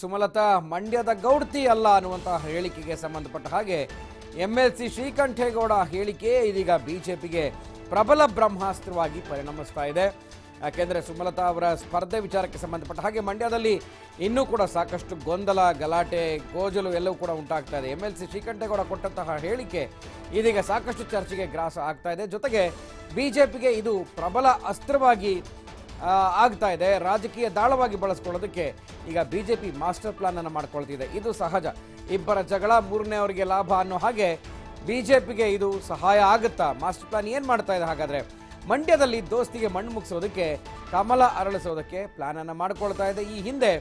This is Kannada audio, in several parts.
ಸುಮಲತಾ, ಮಂಡ್ಯದ ಗೌಡ್ತಿ ಅಲ್ಲ ಅನ್ನುವಂತಹ ಹೇಳಿಕೆಗೆ ಸಂಬಂಧಪಟ್ಟ ಹಾಗೆ ಎಂ ಎಲ್ ಸಿ ಶ್ರೀಕಂಠೇಗೌಡ ಹೇಳಿಕೆ ಇದೀಗ ಬಿಜೆಪಿಗೆ ಪ್ರಬಲ ಬ್ರಹ್ಮಾಸ್ತ್ರವಾಗಿ ಪರಿಣಮಿಸ್ತಾ ಇದೆ. ಯಾಕೆಂದರೆ ಸುಮಲತಾ ಅವರ ಸ್ಪರ್ಧೆ ವಿಚಾರಕ್ಕೆ ಸಂಬಂಧಪಟ್ಟ ಹಾಗೆ ಮಂಡ್ಯದಲ್ಲಿ ಇನ್ನೂ ಕೂಡ ಸಾಕಷ್ಟು ಗೊಂದಲ, ಗಲಾಟೆ, ಗೋಜಲು ಎಲ್ಲವೂ ಕೂಡ ಉಂಟಾಗ್ತಾ ಇದೆ. ಎಂ ಎಲ್ ಸಿ ಶ್ರೀಕಂಠೇಗೌಡ ಕೊಟ್ಟಂತಹ ಹೇಳಿಕೆ ಇದೀಗ ಸಾಕಷ್ಟು ಚರ್ಚೆಗೆ ಗ್ರಾಸ ಆಗ್ತಾ ಇದೆ. ಜೊತೆಗೆ ಬಿಜೆಪಿಗೆ ಇದು ಪ್ರಬಲ ಅಸ್ತ್ರವಾಗಿ ಆಗ್ತಾ ಇದೆ. ರಾಜಕೀಯ ದಾಳವಾಗಿ ಬಳಸ್ಕೊಳ್ಳೋದಕ್ಕೆ ಈಗ B J P master plan ಅನ್ನು ಮಾಡ್ಕೊಳ್ತಿದೆ. ಇದು ಸಹಜ. ಇಬ್ಬರ ಜಗಳ ಮೂರನೇ ಅವರಿಗೆ ಲಾಭ ಅನ್ನೋ ಹಾಗೆ ಬಿ ಜೆ ಪಿಗೆ ಇದು ಸಹಾಯ ಆಗುತ್ತಾ? ಮಾಸ್ಟರ್ ಪ್ಲಾನ್ ಏನು ಮಾಡ್ತಾ ಇದೆ ಹಾಗಾದ್ರೆ? ಮಂಡ್ಯದಲ್ಲಿ ದೋಸ್ತಿಗೆ ಮಣ್ಣು ಮುಗಿಸೋದಕ್ಕೆ ಕಮಲ ಅರಳಿಸೋದಕ್ಕೆ ಪ್ಲಾನ್ ಅನ್ನು ಮಾಡ್ಕೊಳ್ತಾ ಇದೆ. ಈ ಹಿಂದೆ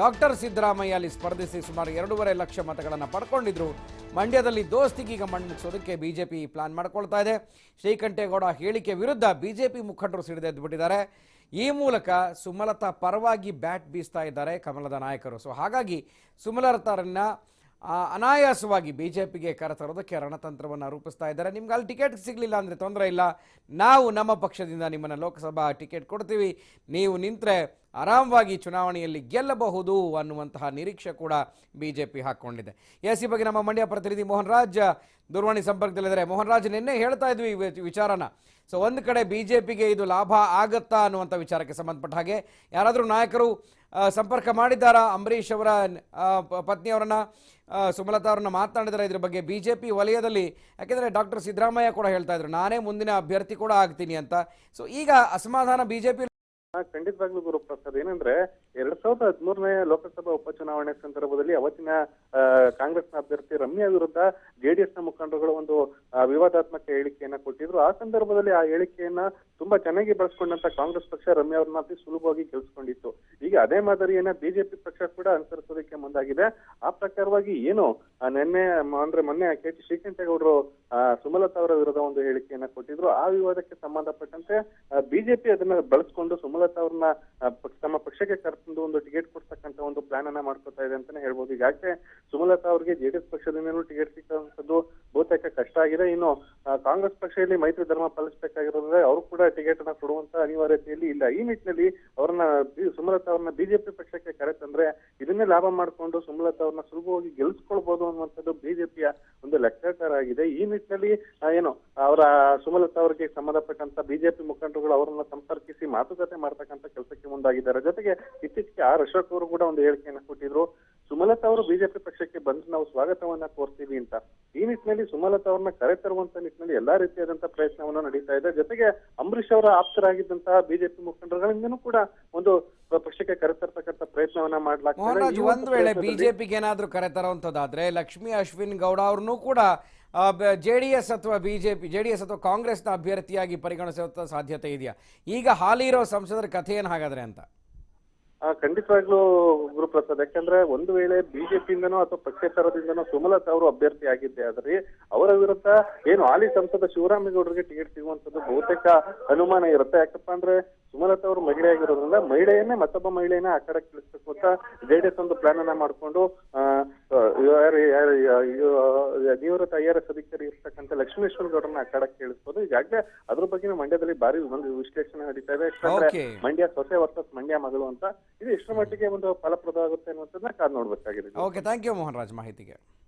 ಡಾಕ್ಟರ್ ಸಿದ್ದರಾಮಯ್ಯ ಅಲ್ಲಿ ಸ್ಪರ್ಧಿಸಿ ಸುಮಾರು ಎರಡೂವರೆ ಲಕ್ಷ ಮತಗಳನ್ನು ಪಡ್ಕೊಂಡಿದ್ರು. ಮಂಡ್ಯದಲ್ಲಿ ದೋಸ್ತಿಗೆ ಈಗ ಮಣ್ಣು ಮುಗಿಸೋದಕ್ಕೆ ಪಿ ಪ್ಲಾನ್ ಮಾಡ್ಕೊಳ್ತಾ ಇದೆ. ಶ್ರೀಕಂಠೇಗೌಡ ಹೇಳಿಕೆ ವಿರುದ್ಧ ಬಿ ಜೆ ಪಿ ಮುಖಂಡರು ಸಿಡಿದೆದ್ದು ಬಿಟ್ಟಿದ್ದಾರೆ ಈ ಮೂಲಕ ಸುಮಲತಾ ಪರವಾಗಿ ಬ್ಯಾಟ್ ಬೀಸ್ತಾ ಇದ್ದಾರೆ ಕಮಲದ ನಾಯಕರು. ಸೊ ಹಾಗಾಗಿ ಸುಮಲತಾರನ್ನ ಅನಾಯಾಸವಾಗಿ ಬಿ ಜೆ ಪಿಗೆ ಕರೆತರೋದಕ್ಕೆ ರಣತಂತ್ರವನ್ನು ರೂಪಿಸ್ತಾ ಇದ್ದಾರೆ. ನಿಮ್ಗೆ ಅಲ್ಲಿ ಟಿಕೆಟ್ ಸಿಗಲಿಲ್ಲ ಅಂದರೆ ತೊಂದರೆ ಇಲ್ಲ. ನಾವು ನಮ್ಮ ಪಕ್ಷದಿಂದ ನಿಮ್ಮನ್ನು ಲೋಕಸಭಾ ಟಿಕೆಟ್ ಕೊಡ್ತೀವಿ. ನೀವು ನಿಂತರೆ ಆರಾಮವಾಗಿ ಚುನಾವಣೆಯಲ್ಲಿ ಗೆಲ್ಲಬಹುದು ಅನ್ನುವಂತಹ ನಿರೀಕ್ಷೆ ಕೂಡ ಬಿ ಜೆ ಪಿ ಹಾಕ್ಕೊಂಡಿದೆ. ಎಸ್ ಈ ಬಗ್ಗೆ ನಮ್ಮ ಮಂಡ್ಯ ಪ್ರತಿನಿಧಿ ಮೋಹನ್ ರಾಜ್ ದೂರವಾಣಿ ಸಂಪರ್ಕದಲ್ಲಿದ್ದಾರೆ. ಮೋಹನ್ ರಾಜ್, ನಿನ್ನೆ ಹೇಳ್ತಾ ಇದ್ವಿ ವಿಚಾರನ. ಸೊ ಒಂದು ಕಡೆ ಬಿ ಜೆ ಪಿಗೆ ಇದು ಲಾಭ ಆಗತ್ತಾ ಅನ್ನುವಂಥ ವಿಚಾರಕ್ಕೆ ಸಂಬಂಧಪಟ್ಟ ಹಾಗೆ, ಯಾರಾದರೂ ನಾಯಕರು ಸಂಪರ್ಕ ಮಾಡಿದ್ದಾರಾ? ಅಂಬರೀಷ್ ಅವರ ಪತ್ನಿಯವರನ್ನ ಸುಮಲತಾ ಅವರನ್ನ ಮಾತನಾಡಿದರೆ? ಇದ್ರ ಬಗ್ಗೆ ಬಿ ಜೆ ಪಿ ವಲಯದಲ್ಲಿ, ಯಾಕೆಂದರೆ ಡಾಕ್ಟರ್ ಸಿದ್ದರಾಮಯ್ಯ ಕೂಡ ಹೇಳ್ತಾ ಇದ್ರು, ನಾನೇ ಮುಂದಿನ ಅಭ್ಯರ್ಥಿ ಕೂಡ ಆಗ್ತೀನಿ ಅಂತ. ಸೊ ಈಗ ಅಸಮಾಧಾನ ಬಿ ಜೆ ಪಿ ಹಾ, ಗುರು ಪ್ರಸಾದ್. ಏನಂದ್ರೆ ಎರಡ್ ಸಾವಿರದ ಹದಿಮೂರನೇ ಲೋಕಸಭಾ ಉಪಚುನಾವಣೆ ಸಂದರ್ಭದಲ್ಲಿ ಅವತ್ತಿನ ಕಾಂಗ್ರೆಸ್ನ ಅಭ್ಯರ್ಥಿ ರಮ್ಯಾ ವಿರುದ್ಧ ಜೆಡಿಎಸ್ನ ಮುಖಂಡರುಗಳು ಒಂದು ವಿವಾದಾತ್ಮಕ ಹೇಳಿಕೆಯನ್ನ ಕೊಟ್ಟಿದ್ರು. ಆ ಸಂದರ್ಭದಲ್ಲಿ ಆ ಹೇಳಿಕೆಯನ್ನ ತುಂಬಾ ಚೆನ್ನಾಗಿ ಬಳಸ್ಕೊಂಡಂತ ಕಾಂಗ್ರೆಸ್ ಪಕ್ಷ ರಮ್ಯಾ ಅವ್ರನ್ನ ಅತಿ ಸುಲಭವಾಗಿ ಗೆಲ್ಸ್ಕೊಂಡಿತ್ತು. ಈಗ ಅದೇ ಮಾದರಿಯನ್ನ ಬಿಜೆಪಿ ಪಕ್ಷ ಕೂಡ ಅನುಸರಿಸೋದಕ್ಕೆ ಮುಂದಾಗಿದೆ. ಆ ಪ್ರಕಾರವಾಗಿ ಏನು ನಿನ್ನೆ ಅಂದ್ರೆ ಮೊನ್ನೆ ಕೆ ಟಿ ಶ್ರೀಕಂಠೇಗೌಡರು ಸುಮಲತಾ ಅವರ ವಿರುದ್ಧ ಒಂದು ಹೇಳಿಕೆಯನ್ನ ಕೊಟ್ಟಿದ್ರು. ಆ ವಿವಾದಕ್ಕೆ ಸಂಬಂಧಪಟ್ಟಂತೆ ಬಿಜೆಪಿ ಅದನ್ನ ಬಳಸ್ಕೊಂಡು ಸುಮಲತಾ ಅವ್ರನ್ನ ಆ, ತಮ್ಮ ಪಕ್ಷಕ್ಕೆ ಕರ್ಕೊಂಡು ಒಂದು ಟಿಕೆಟ್ ಕೊಡ್ತಕ್ಕಂತ ಒಂದು ಪ್ಲಾನ್ ಅನ್ನ ಮಾಡ್ಕೊತಾ ಇದೆ ಅಂತಾನೆ ಹೇಳ್ಬೋದು. ಈಗಾಗಲೇ ಸುಮಲತಾ ಅವರಿಗೆ ಜೆಡಿಎಸ್ ಪಕ್ಷದಿಂದಲೂ ಟಿಕೆಟ್ ಸಿಕ್ಕಂತದ್ದು ಬಹುತೇಕ ಕಷ್ಟ ಆಗಿದೆ. ಇನ್ನು ಕಾಂಗ್ರೆಸ್ ಪಕ್ಷ ಇಲ್ಲಿ ಮೈತ್ರಿ ಧರ್ಮ ಪಾಲಿಸಬೇಕಾಗಿರೋದ್ರೆ ಅವರು ಕೂಡ ಟಿಕೆಟ್ ಅನ್ನ ಕೊಡುವಂತ ಅನಿವಾರ್ಯತೆಯಲ್ಲಿ ಇಲ್ಲ. ಈ ನಿಟ್ಟಿನಲ್ಲಿ ಅವರನ್ನ ಸುಮಲತಾ ಅವ್ರನ್ನ ಬಿಜೆಪಿ ಪಕ್ಷಕ್ಕೆ ಕರೆತಂದ್ರೆ ಇದನ್ನೇ ಲಾಭ ಮಾಡಿಕೊಂಡು ಸುಮಲತಾ ಅವ್ರನ್ನ ಸುಲಭವಾಗಿ ಗೆಲ್ಸ್ಕೊಳ್ಬಹುದು ಅನ್ನುವಂಥದ್ದು ಬಿಜೆಪಿಯ ಒಂದು ಲೆಕ್ಕಾಚಾರ ಆಗಿದೆ. ಈ ನಿಟ್ಟಿನಲ್ಲಿ ಏನು ಅವರ ಸುಮಲತಾ ಅವರಿಗೆ ಸಂಬಂಧಪಟ್ಟಂತ ಬಿಜೆಪಿ ಮುಖಂಡರುಗಳು ಅವರನ್ನ ಸಂಪರ್ಕಿಸಿ ಮಾತುಕತೆ ಮಾಡ್ತಕ್ಕಂತ ಕೆಲಸಕ್ಕೆ ಮುಂದಾಗಿದ್ದಾರೆ. ಜೊತೆಗೆ ಇತ್ತೀಚೆಗೆ ಆರ್ ಅಶೋಕ್ ಅವರು ಕೂಡ ಒಂದು ಹೇಳಿಕೆಯನ್ನ ಕೊಟ್ಟಿದ್ರು. ಸುಮಲತಾ ಅವರು ಬಿಜೆಪಿ ಪಕ್ಷಕ್ಕೆ ಬಂದು ನಾವು ಸ್ವಾಗತವನ್ನ ಕೋರ್ತೀವಿ ಅಂತ. ಈ ನಿಟ್ಟಿನಲ್ಲಿ ಸುಮಲತಾ ಅವ್ರನ್ನ ಕರೆತರುವಂತ ನಿಟ್ಟಿನಲ್ಲಿ ಎಲ್ಲಾ ರೀತಿಯಾದಂತಹ ಪ್ರಯತ್ನವನ್ನ ನಡೀತಾ ಇದೆ. ಜೊತೆಗೆ ಅಂಬರೀಷ್ ಅವರ ಆಪ್ತರಾಗಿದ್ದಂತಹ ಬಿಜೆಪಿ ಮುಖಂಡರುಗಳಿಂದನೂ ಕೂಡ ಒಂದು ಪಕ್ಷಕ್ಕೆ ಕರೆತರ್ತಕ್ಕಂಥ ಪ್ರಯತ್ನವನ್ನ ಮಾಡ್ಲಾಗ್ತದೆ ಒಂದ್ ವೇಳೆ ಬಿಜೆಪಿಗೆ ಏನಾದ್ರೂ ಕರೆ ತರುವಂತದಾದ್ರೆ ಲಕ್ಷ್ಮಿ ಅಶ್ವಿನ್ ಗೌಡ ಅವ್ರನ್ನೂ ಕೂಡ ಜೆ ಡಿ ಎಸ್ ಅಥವಾ ಬಿಜೆಪಿ ಜೆ ಡಿ ಎಸ್ ಅಥವಾ ಕಾಂಗ್ರೆಸ್ನ ಅಭ್ಯರ್ಥಿಯಾಗಿ ಪರಿಗಣಿಸುವಂತ ಸಾಧ್ಯತೆ ಇದೆಯಾ? ಈಗ ಹಾಲಿ ಇರೋ ಸಂಸದರ ಕಥೆ ಏನ್ ಹಾಗಾದ್ರೆ ಅಂತ? ಖಂಡಿತವಾಗ್ಲೂ ಗುರುಪ್ರಸಾದ್ ಯಾಕಂದ್ರೆ ಒಂದು ವೇಳೆ ಬಿಜೆಪಿಯಿಂದನೋ ಅಥವಾ ಪಕ್ಷೇತರದಿಂದನೋ ಸುಮಲತಾ ಅವರು ಅಭ್ಯರ್ಥಿ ಆಗಿದ್ದೆ ಆದ್ರೆ ಅವರ ವಿರುದ್ಧ ಏನು ಹಾಲಿ ಸಂಸದ ಶಿವರಾಮೇಗೌಡರಿಗೆ ಟಿಕೆಟ್ ಸಿಗುವಂತದ್ದು ಬಹುತೇಕ ಅನುಮಾನ ಇರುತ್ತೆ. ಯಾಕಪ್ಪ ಅಂದ್ರೆ ಸುಮಲತಾ ಅವರು ಮಹಿಳೆ ಆಗಿರೋದ್ರಿಂದ ಮಹಿಳೆಯನ್ನೇ ಮತ್ತೊಬ್ಬ ಮಹಿಳೆಯನ್ನ ಆ ಕಡೆ ಕಳಿಸ್ಬೇಕು ಅಂತ ಜೆಡಿಎಸ್ ಒಂದು ಪ್ಲಾನ್ ಅನ್ನ ಮಾಡ್ಕೊಂಡು ಯಾರು- ಯಾರು- ನಿವೃತ್ತ ಐ ಆರ್ ಎಸ್ ಅಧಿಕಾರಿ ಇರ್ತಕ್ಕಂಥ ಲಕ್ಷ್ಮೇಶ್ವರ ಗೌಡರನ್ನ ಆ ಕಡೆ ಕೇಳಿಸ್ಬೋದು. ಈಗಾಗಲೇ ಅದ್ರ ಬಗ್ಗೆ ಮಂಡ್ಯದಲ್ಲಿ ಭಾರಿ ಒಂದು ವಿಶ್ಲೇಷಣೆ ನಡೀತಾ ಇದೆ. ಯಾಕಂದ್ರೆ ಮಂಡ್ಯ ಸೊಸೆ ವರ್ಸಸ್ ಮಂಡ್ಯ ಮಗಳು ಅಂತ ಇದು ಎಷ್ಟರ ಮಟ್ಟಿಗೆ ಒಂದು ಫಲಪ್ರದವಾಗುತ್ತೆ ಅನ್ನುವಂಥದ್ದನ್ನ ಕಾದ್ ನೋಡ್ಬೇಕಾಗಿದೆ. Okay thank you Mohan Raj ಮಾಹಿತಿಗೆ.